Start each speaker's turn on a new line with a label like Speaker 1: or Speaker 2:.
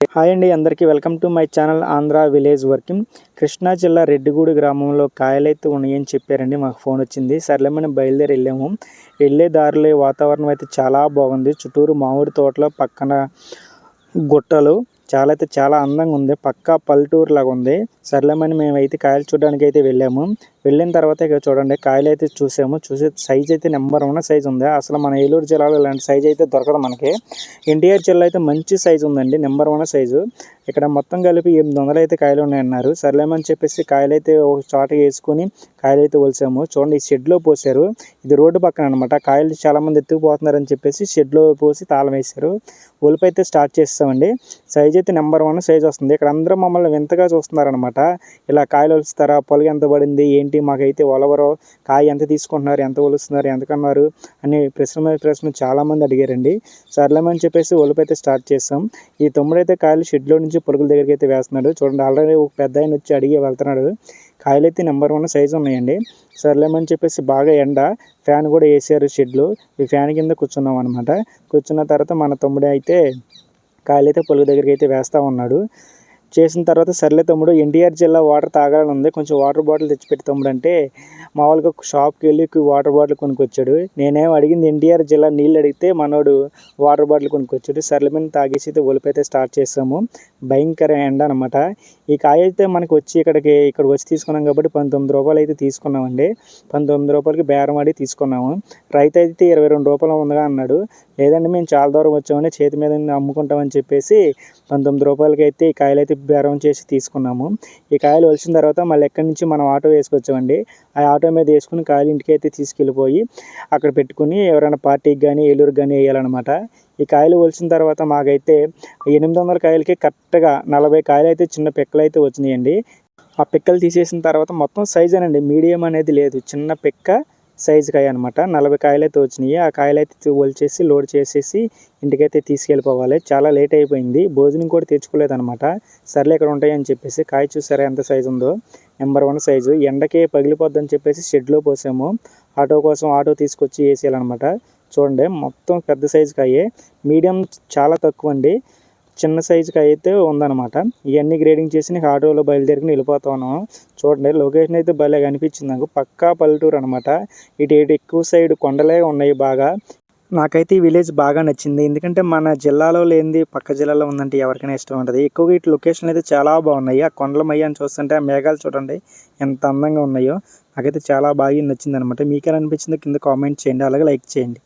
Speaker 1: Hi అండి అందరికీ welcome to my channel Andhra village working. Krishna జిల్లా రెడ్డిగూడి గ్రామంలో కాయలైతే ఉన్నాయని చెప్పారండి మాకు ఫోన్ వచ్చింది. సర్లే మనం బయలుదేరి వెళ్ళాము. వెళ్ళే దారిలో వాతావరణం అయితే చాలా బాగుంది. చుట్టూరు మామిడి తోటలో పక్కన గుట్టలు. చాలా అయితే చాలా అందంగా ఉంది. పక్కా పల్లెటూరు లాగా ఉంది సర్లేమని మేమైతే కాయలు చూడడానికి అయితే వెళ్ళాము. వెళ్ళిన తర్వాత ఇక చూడండి కాయలు అయితే చూసాము. చూసే సైజ్ అయితే నెంబర్ వన్ సైజ్ ఉంది? అసలు మన ఏలూరు జిల్లాలో ఇలాంటి సైజ్ అయితే దొరకదు మనకి. ఎన్టీఆర్ జిల్లా అయితే మంచి సైజ్ ఉందండి నెంబర్ వన్ సైజు ఇక్కడ మొత్తం కలిపి ఎనిమిది వందలు అయితే కాయలు ఉన్నాయన్నారు. సర్లేమని చెప్పేసి కాయలు అయితే ఒక చోట వేసుకొని కాయలు అయితే వలిసాము చూడండి ఈ షెడ్లో పోసారు ఇది రోడ్డు పక్కన అనమాట కాయలు చాలామంది ఎత్తుకుపోతున్నారని చెప్పేసి షెడ్లో పోసి తాళం వేశారు. ఒలిపి అయితే స్టార్ట్ చేస్తామండి. సైజ్ అయితే నెంబర్ వన్ సైజ్ వస్తుంది. ఇక్కడ అందరూ మమ్మల్ని వింతగా చూస్తున్నారనమాట ఇలా కాయలు ఒలుస్తారా? పొలగ ఎంత పడింది? ఏంటి? మాకైతే ఒలవరో కాయ ఎంత తీసుకుంటున్నారు ఎంత ఒలుస్తున్నారు ఎంతకన్నారు అని ప్రశ్న మీద ప్రశ్న చాలామంది అడిగారండి. సర్లేమని చెప్పేసి ఒలుపు స్టార్ట్ చేస్తాం. ఈ తమ్ముడైతే కాయలు షెడ్లో నుంచి పొలుగుల దగ్గరికి అయితే వేస్తున్నాడు. చూడండి ఆల్రెడీ ఒక పెద్ద ఆయన వచ్చి అడిగి వెళ్తున్నాడు. కాయలు అయితే నెంబర్ వన్ సైజు ఉన్నాయండి. సర్లేమని చెప్పేసి బాగా ఎండ ఫ్యాన్ కూడా వేసారు షెడ్లు ఈ ఫ్యాన్ కింద కూర్చున్నాం అనమాట కూర్చున్న తర్వాత మన తమ్ముడే అయితే కాయలు అయితే పొలుగు దగ్గరికి అయితే వేస్తూ ఉన్నాడు. చేసిన తర్వాత సర్లే తమ్ముడు ఎన్టీఆర్ జిల్లా వాటర్ తాగాలని ఉంది. కొంచెం వాటర్ బాటిల్ తెచ్చిపెట్టి తమ్ముడు అంటే మామూలుగా షాప్కి వెళ్ళి వాటర్ బాటిల్ కొనుక్కొచ్చాడు. నేనేం అడిగింది ఎన్టీఆర్ జిల్లా నీళ్ళు అడిగితే మనోడు వాటర్ బాటిల్ కొనుక్కొచ్చాడు. సర్ల మీద తాగేసి అయితే ఒలిపైతే స్టార్ట్ చేసాము భయంకర ఎండ అనమాట ఈ కాయ అయితే మనకు వచ్చి ఇక్కడికి ఇక్కడికి వచ్చి తీసుకున్నాం కాబట్టి పంతొమ్మిది రూపాయలు అయితే తీసుకున్నామండి. పంతొమ్మిది రూపాయలకి బేరం ఆడి తీసుకున్నాము. రైతు అయితే ఇరవై రెండు రూపాయలు ఉందిగా అన్నాడు. లేదండి మేము చాలా దూరం వచ్చామని చేతి మీద అమ్ముకుంటామని చెప్పేసి పంతొమ్మిది రూపాయలకి అయితే ఈ కాయలు అయితే బేరం చేసి తీసుకున్నాము. ఈ కాయలు వచ్చిన తర్వాత మళ్ళీ ఎక్కడి నుంచి మనం ఆటో వేసుకొచ్చామండి ఆ ఆటో మీద వేసుకుని కాయలు ఇంటికి అయితే తీసుకెళ్ళిపోయి అక్కడ పెట్టుకుని ఎవరైనా పార్టీకి కానీ ఏలూరుకి కానీ వేయాలన్నమాట. ఈ కాయలు ఒలిసిన తర్వాత మాకైతే ఎనిమిది వందల కాయలకి కరెక్ట్గా నలభై కాయలు అయితే చిన్న పిక్కలు అయితే వచ్చినాయండి. ఆ పిక్కలు తీసేసిన తర్వాత మొత్తం సైజేనండి మీడియం అనేది లేదు. చిన్న పిక్క సైజు కాయ అనమాట నలభై కాయలు అయితే వచ్చినాయి ఆ కాయలు అయితే ఒలిచేసి లోడ్ చేసేసి ఇంటికైతే తీసుకెళ్ళిపోవాలి. చాలా లేట్ అయిపోయింది. భోజనం కూడా తెచ్చుకోలేదు అనమాట సర్లే ఇక్కడ ఉంటాయని చెప్పేసి కాయ చూసారా ఎంత సైజు ఉందో? Number one size. ఎండకే పగిలిపోద్దని చెప్పేసి షెడ్లో పోసాము. ఆటో కోసం ఆటో తీసుకొచ్చి వేసేయాలన్నమాట. చూడండి మొత్తం పెద్ద సైజు కాయే. మీడియం చాలా తక్కువ అండి చిన్న సైజుకి అయితే ఉందన్నమాట. ఇవన్నీ గ్రేడింగ్ చేసి నీకు ఆటోలో బయలుదేరికి వెళ్ళిపోతాను చూడండి లొకేషన్ అయితే భలే కనిపించింది నాకు. పక్కా పల్లెటూరు అనమాట ఇటు ఇటు ఎక్కువ సైడ్ కొండలే ఉన్నాయి బాగా. నాకైతే ఈ విలేజ్ బాగా నచ్చింది. ఎందుకంటే మన జిల్లాలో లేనిది పక్క జిల్లాలో ఉందంటే ఎవరికైనా ఇష్టం ఉంటుంది ఎక్కువగా ఇటు లొకేషన్ అయితే చాలా బాగున్నాయి. ఆ కొండల మయ్యాన్ని చూస్తుంటే ఆ మేఘాలు చూడండి ఎంత అందంగా ఉన్నాయో. నాకైతే చాలా బాగా నచ్చింది అనమాట మీకేలా అనిపించిందో కింద కామెంట్ చేయండి. అలాగే లైక్ చేయండి.